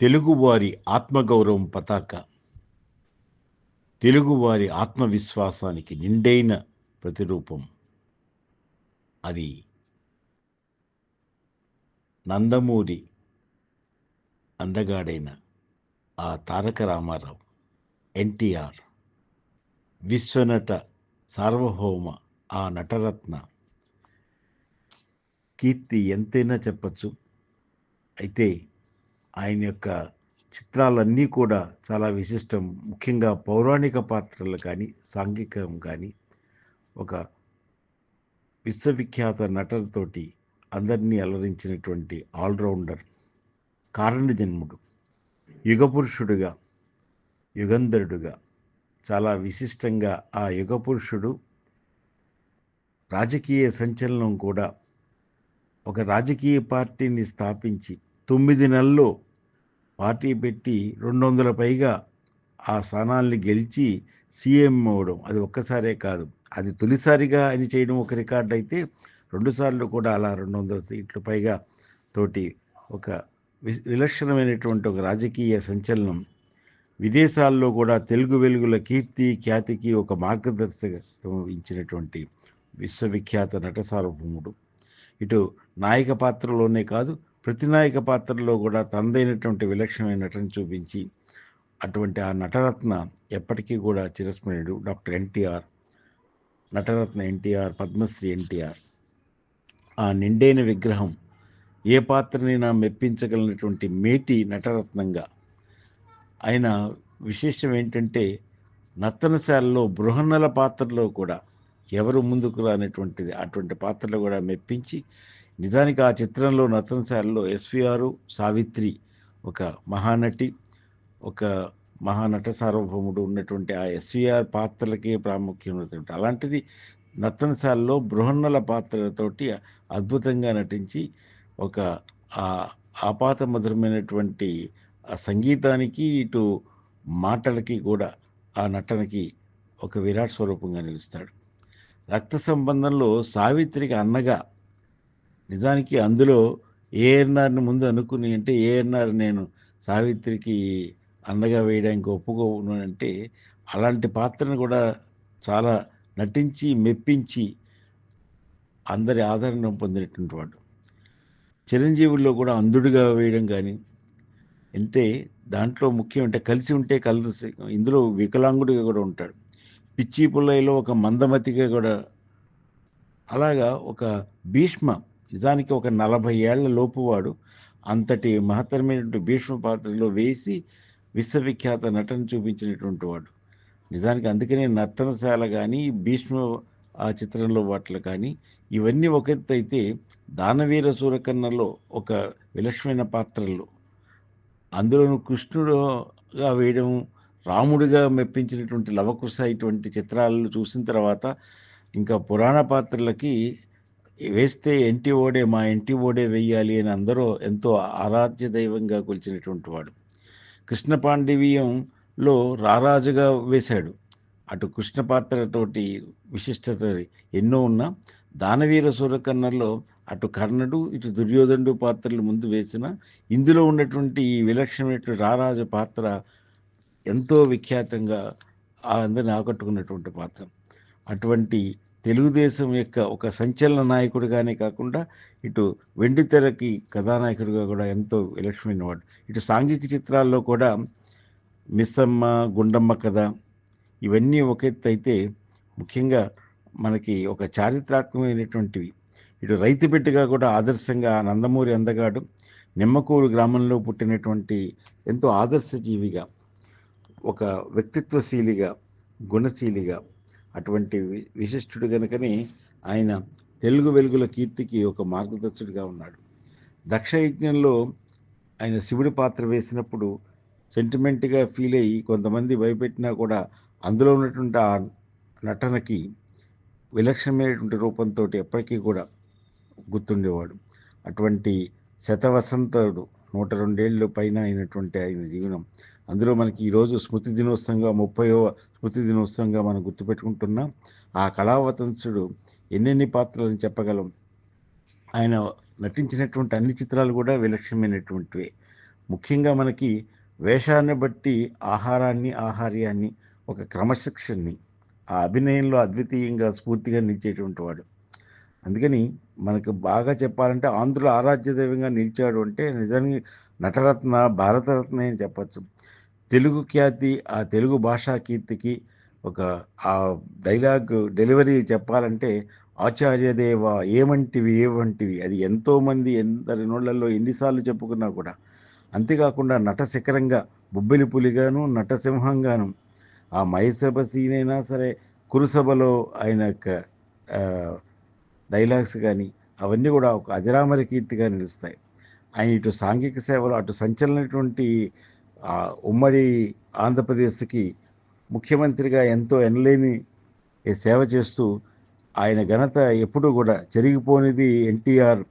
తెలుగువారి ఆత్మగౌరవం పతాక తెలుగువారి ఆత్మవిశ్వాసానికి నిండైన ప్రతిరూపం. అది నందమూరి అందగాడైన ఆ తారక రామారావు ఎన్టీఆర్ విశ్వనట సార్వభౌమ ఆ నటరత్న. కీర్తి ఎంతైనా చెప్పచ్చు. అయితే ఆయన యొక్క చిత్రాలన్నీ కూడా చాలా విశిష్టం. ముఖ్యంగా పౌరాణిక పాత్రలు కానీ సాంఘికం కానీ ఒక విశ్వవిఖ్యాత నటనతోటి అందరినీ అలరించినటువంటి ఆల్రౌండర్ కారణ జన్ముడు. యుగపురుషుడుగా యుగంధరుడుగా చాలా విశిష్టంగా ఆ యుగపురుషుడు రాజకీయ సంచలనం కూడా ఒక రాజకీయ పార్టీని స్థాపించి తొమ్మిది నెలల్లో పార్టీ పెట్టి రెండు వందల పైగా ఆ స్థానాల్ని గెలిచి సీఎం అవ్వడం అది ఒక్కసారే కాదు. అది తొలిసారిగా అని చేయడం ఒక రికార్డ్ అయితే రెండుసార్లు కూడా అలా రెండు వందల సీట్లు పైగా తోటి ఒక వి- విలక్షణమైనటువంటి ఒక రాజకీయ సంచలనం. విదేశాల్లో కూడా తెలుగు వెలుగుల కీర్తి ఖ్యాతికి ఒక మార్గదర్శకం ఇచ్చినటువంటి విశ్వవిఖ్యాత నట సార్వభౌముడు ఇటు నాయక పాత్రలోనే కాదు ప్రతినాయక పాత్రలో కూడా తనదైనటువంటి విలక్షణమైన నటన చూపించి అటువంటి ఆ నటరత్న ఎప్పటికీ కూడా చిరస్మరణుడు డాక్టర్ ఎన్టీఆర్ నటరత్న ఎన్టీఆర్ పద్మశ్రీ ఎన్టీఆర్. ఆ నిండైన విగ్రహం ఏ పాత్రనైనా మెప్పించగలిగినటువంటి మేటి నటరత్నంగా. ఆయన విశేషం ఏంటంటే నర్తనశాలలో బృహన్నల పాత్రలో కూడా ఎవరు ముందుకు రానటువంటిది అటువంటి పాత్రలు కూడా మెప్పించి నిజానికి ఆ చిత్రంలో నర్తనశాలలో ఎస్విఆర్ సావిత్రి ఒక మహానటి ఒక మహానట సార్వభౌముడు ఉన్నటువంటి ఆ ఎస్విఆర్ పాత్రలకే ప్రాముఖ్యం ఉన్నటువంటి అలాంటిది నర్తనశాలలో బృహన్నల పాత్రలతోటి అద్భుతంగా నటించి ఒక ఆ ఆపాత మధురమైనటువంటి ఆ సంగీతానికి ఇటు మాటలకి కూడా ఆ నటనకి ఒక విరాట్ స్వరూపంగా నిలుస్తాడు. రక్త సంబంధంలో సావిత్రికి అన్నగా నిజానికి అందులో ఏఎన్ఆర్ని ముందు అనుకుని అంటే ఏఎన్ఆర్ నేను సావిత్రికి అండగా వేయడానికి ఒప్పుకోను అంటే అలాంటి పాత్రను కూడా చాలా నటించి మెప్పించి అందరి ఆదరణ పొందినటువంటి వాడు. చిరంజీవుల్లో కూడా అంధుడిగా వేయడం కానీ అంటే దాంట్లో ముఖ్యం అంటే కలిసి ఉంటే కలిసి ఇందులో వికలాంగుడిగా కూడా ఉంటాడు. పిచ్చి పుల్లయ్యలో ఒక మందమతిగా కూడా అలాగా ఒక భీష్మ నిజానికి ఒక నలభై ఏళ్ళ లోపువాడు అంతటి మహత్తరమైనటువంటి భీష్మ పాత్రలో వేసి విశ్వవిఖ్యాత నటన చూపించినటువంటి వాడు. నిజానికి అందుకనే నర్తనశాల కానీ భీష్మ ఆ చిత్రంలో వాటిలో కానీ ఇవన్నీ ఒక అయితే దానవీర సూరకన్నలో ఒక విలక్షణమైన పాత్రలు అందులోనూ కృష్ణుడుగా వేయడం రాముడిగా మెప్పించినటువంటి లవకుశ ఇటువంటి చిత్రాలను చూసిన తర్వాత ఇంకా పురాణ పాత్రలకి వేస్తే ఎంటి ఓడే మా ఎంటి ఓడే వేయాలి అని అందరూ ఎంతో ఆరాధ్య దైవంగా కొలిచినటువంటి వాడు. కృష్ణ పాండివీయంలో రారాజుగా వేశాడు. అటు కృష్ణ పాత్రతోటి విశిష్టత ఎన్నో ఉన్నా దానవీర సూరకర్ణలో అటు కర్ణుడు ఇటు దుర్యోధనుడు పాత్రలు ముందు వేసిన ఇందులో ఉన్నటువంటి ఈ విలక్షణమైనటువంటి రారాజు పాత్ర ఎంతో విఖ్యాతంగా ఆ అందరిని ఆకట్టుకున్నటువంటి పాత్ర. అటువంటి తెలుగుదేశం యొక్క ఒక సంచలన నాయకుడిగానే కాకుండా ఇటు వెండితెరకి కథానాయకుడిగా కూడా ఎంతో విలక్షణమైన వాడు ఇటు సాంఘిక చిత్రాల్లో కూడా మిస్సమ్మ గుండమ్మ కథ ఇవన్నీ ఒక ఎత్తు అయితే ముఖ్యంగా మనకి ఒక చారిత్రాత్మకమైనటువంటివి. ఇటు రైతు బిడ్డగా కూడా ఆదర్శంగా ఆ నందమూరి అందగాడు నిమ్మకూరు గ్రామంలో పుట్టినటువంటి ఎంతో ఆదర్శజీవిగా ఒక వ్యక్తిత్వశీలిగా గుణశీలిగా అటువంటి వి- విశిష్టుడు కనుకనే ఆయన తెలుగు వెలుగుల కీర్తికి ఒక మార్గదర్శుడిగా ఉన్నాడు. దక్షయజ్ఞంలో ఆయన శివుడి పాత్ర వేసినప్పుడు సెంటిమెంట్గా ఫీల్ అయ్యి కొంతమంది భయపెట్టినా కూడా అందులో ఉన్నటువంటి ఆ నటనకి విలక్షణమైనటువంటి రూపంతో ఎప్పటికీ కూడా గుర్తుండేవాడు. అటువంటి శతవసంతుడు నూట రెండేళ్ళు పైన అయినటువంటి ఆయన జీవనం అందులో మనకి ఈరోజు స్మృతి దినోత్సవంగా ముప్పైవ స్మృతి దినోత్సవంగా మనం గుర్తుపెట్టుకుంటున్నాం. ఆ కళావతంసుడు ఎన్నెన్ని పాత్రలను చెప్పగలం? ఆయన నటించినటువంటి అన్ని చిత్రాలు కూడా విలక్షణమైనటువంటివి. ముఖ్యంగా మనకి వేషాన్ని బట్టి ఆహారాన్ని ఆహార్యాన్ని ఒక క్రమశిక్షణని ఆ అభినయంలో అద్వితీయంగా స్ఫూర్తిగా నిలిచేటువంటి వాడు. అందుకని మనకు బాగా చెప్పాలంటే ఆంధ్రుల ఆరాధ్య దైవంగా నిలిచాడు అంటే నిజంగా నటరత్న భారతరత్న అని చెప్పచ్చు. తెలుగు ఖ్యాతి ఆ తెలుగు భాషా కీర్తికి ఒక ఆ డైలాగ్ డెలివరీ చెప్పాలంటే ఆచార్యదేవ ఏమంటివి ఏమంటివి అది ఎంతోమంది ఎందరి నోళ్ళలో ఎన్నిసార్లు చెప్పుకున్నా కూడా. అంతేకాకుండా నట శిఖరంగా బొబ్బిలి పులిగాను నటసింహంగాను ఆ మహేసభ సీనైనా సరే కురుసభలో ఆయన యొక్క డైలాగ్స్ కానీ అవన్నీ కూడా ఒక అజరామర కీర్తిగా నిలుస్తాయి. ఆయన ఇటు సాంఘిక సేవలు అటు సంచలనటువంటి ఉమ్మడి ఆంధ్రప్రదేశ్కి ముఖ్యమంత్రిగా ఎంతో ఎనలేని సేవ చేస్తూ ఆయన ఘనత ఎప్పుడూ కూడా జరిగిపోనిది ఎన్టీఆర్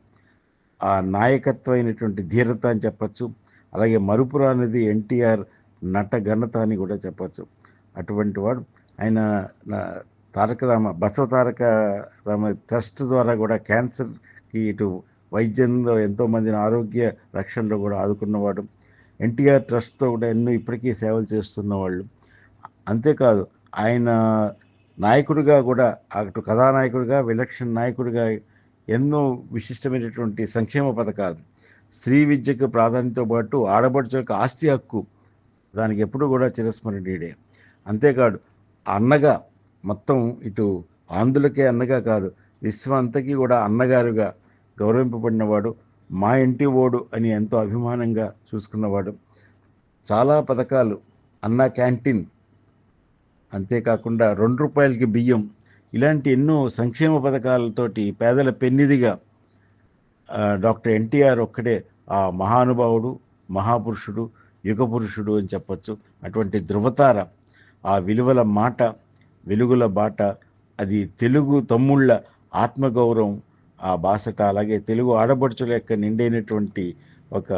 ఆ నాయకత్వమైనటువంటి ధీరత అని చెప్పచ్చు. అలాగే మరుపురానిది ఎన్టీఆర్ నట ఘనత అని కూడా చెప్పచ్చు. అటువంటి వాడు. ఆయన తారక రామ బసవ తారక రామ ట్రస్ట్ ద్వారా కూడా క్యాన్సర్కి ఇటు వైద్యంలో ఎంతోమందిని ఆరోగ్య రక్షణలో కూడా ఆదుకున్నవాడు. ఎన్టీఆర్ ట్రస్ట్తో కూడా ఎన్నో ఇప్పటికీ సేవలు చేస్తున్న వాళ్ళు. అంతేకాదు ఆయన నాయకుడిగా కూడా అటు కథానాయకుడిగా విలక్షణ నాయకుడిగా ఎన్నో విశిష్టమైనటువంటి సంక్షేమ పథకాలు స్త్రీ విద్యకు ప్రాధాన్యతతో పాటు ఆడపడుచు యొక్క ఆస్తి హక్కు దానికి ఎప్పుడు కూడా చిరస్మరణీయుడే. అంతేకాదు అన్నగా మొత్తం ఇటు ఆంధ్రులకే అన్నగా కాదు విశ్వం అంతకీ కూడా అన్నగారుగా గౌరవింపబడినవాడు మా ఇంటి ఓడు అని ఎంతో అభిమానంగా చూసుకున్నవాడు. చాలా పథకాలు. అన్న క్యాంటీన్. అంతేకాకుండా రెండు రూపాయలకి బియ్యం. ఇలాంటి ఎన్నో సంక్షేమ పథకాలతోటి పేదల పెన్నిదిగా డాక్టర్ ఎన్టీఆర్ ఒక్కడే ఆ మహానుభావుడు మహాపురుషుడు యుగ పురుషుడు అని చెప్పొచ్చు. అటువంటి ధృవతార ఆ విలువల మాట వెలుగుల బాట అది తెలుగు తమ్ముళ్ళ ఆత్మగౌరవం ఆ బాసట అలాగే తెలుగు ఆడపడుచుల యొక్క నిండైనటువంటి ఒక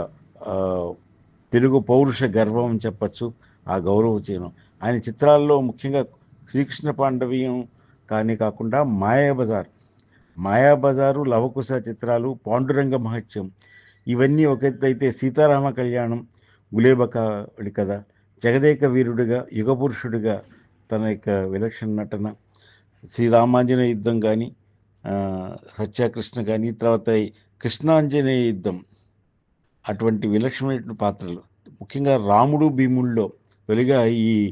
తెలుగు పౌరుష గర్వం అని చెప్పచ్చు ఆ గౌరవ చిహ్నం ఆయన చిత్రాల్లో ముఖ్యంగా శ్రీకృష్ణ పాండవీయం కానీ కాకుండా మాయాబజార్ మాయాబజారు లవకుశ చిత్రాలు పాండురంగ మహత్యం ఇవన్నీ ఒక అయితే సీతారామ కళ్యాణం గులేబకాడి కథ జగదేక వీరుడిగా యుగపురుషుడిగా తన యొక్క విలక్షణ నటన శ్రీరామాంజన యుద్ధం కానీ సత్యకృష్ణ కానీ తర్వాత కృష్ణాంజనేయ యుద్ధం. అటువంటి విలక్షణమైన పాత్రలు. ముఖ్యంగా రాముడు భీముల్లో తొలిగా ఈ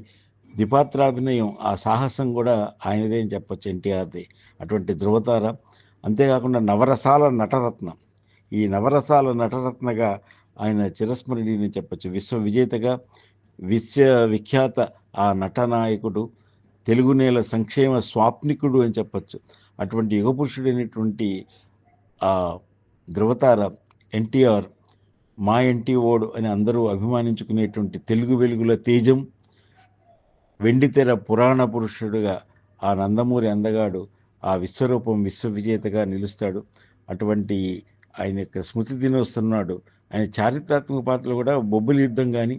ద్విపాత్రాభినయం ఆ సాహసం కూడా ఆయనదే అని చెప్పొచ్చు ఎన్టీఆర్ది. అటువంటి ధృవతార. అంతేకాకుండా నవరసాల నటరత్నం. ఈ నవరసాల నటరత్నగా ఆయన చిరస్మరణీయని చెప్పచ్చు. విశ్వ విజేతగా విశ్వ విఖ్యాత ఆ నటనాయకుడు తెలుగు నేల సంక్షేమ స్వాప్నికుడు అని చెప్పొచ్చు. అటువంటి యుగపురుషుడైనటువంటి ఆ ధృవతార ఎన్టీఆర్ మా ఎన్టీ ఓడు అని అందరూ అభిమానించుకునేటువంటి తెలుగు వెలుగుల తేజం వెండితెర పురాణ పురుషుడుగా ఆ నందమూరి అందగాడు ఆ విశ్వరూపం విశ్వవిజేతగా నిలుస్తాడు. అటువంటి ఆయన యొక్క స్మృతి దినోస్తున్నాడు ఆయన చారిత్రాత్మక పాత్రలు కూడా బొబ్బులి యుద్ధం కానీ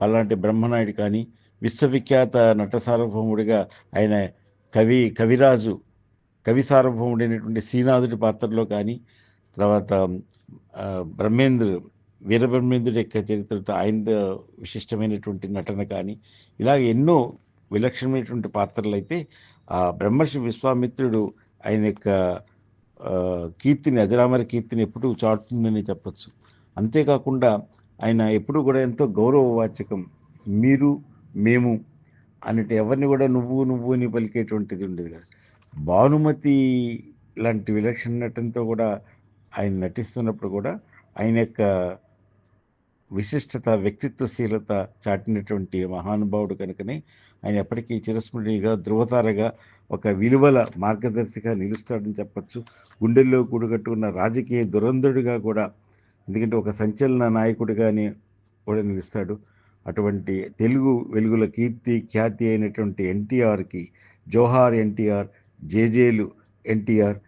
పల్లాంటి బ్రహ్మనాయుడు కానీ విశ్వవిఖ్యాత నట సార్వభౌముడిగా ఆయన కవి కవిరాజు కవి సార్వభౌముడైనటువంటి శ్రీనాథుడి పాత్రలో కానీ తర్వాత బ్రహ్మేంద్రు వీరబ్రహ్మేంద్రుడి యొక్క చరిత్రతో ఆయన విశిష్టమైనటువంటి నటన కానీ ఇలాగ ఎన్నో విలక్షణమైనటువంటి పాత్రలు అయితే ఆ బ్రహ్మర్షి విశ్వామిత్రుడు ఆయన యొక్క కీర్తిని అజరామర కీర్తిని ఎప్పుడూ చాటుతుందని చెప్పచ్చు. అంతేకాకుండా ఆయన ఎప్పుడూ కూడా ఎంతో గౌరవవాచకం మీరు మేము అన్నట్టు ఎవరిని కూడా నువ్వు నువ్వు అని పలికేటువంటిది ఉండేది కాదు. భానుమతి లాంటి విలక్షణ నటనతో కూడా ఆయన నటిస్తున్నప్పుడు కూడా ఆయన యొక్క విశిష్టత వ్యక్తిత్వశీలత చాటినటువంటి మహానుభావుడు కనుకనే ఆయన ఎప్పటికీ చిరస్మృతిగా ధృవతారగా ఒక విలువల మార్గదర్శిగా నిలుస్తాడని చెప్పచ్చు. గుండెల్లో కూడుగట్టుకున్న రాజకీయ దురంధుడిగా కూడా ఎందుకంటే ఒక సంచలన నాయకుడిగానే కూడా నిలుస్తాడు. అటువంటి తెలుగు వెలుగుల కీర్తి ఖ్యాతి అయినటువంటి ఎన్టీఆర్కి జోహార్ ఎన్టీఆర్ జేజేలు ఎన్టీఆర్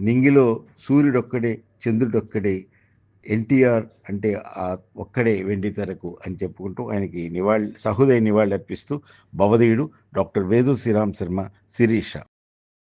నింగిలో సూర్యుడొక్కడే చంద్రుడొక్కడే ఎన్టీఆర్ అంటే ఒక్కడే వెండి తెరకు అని చెప్పుకుంటూ ఆయనకి నివాళి సహృదయ నివాళి అర్పిస్తూ భవదీయుడు డాక్టర్ వేదు శ్రీరామ్ శర్మ శిరీష.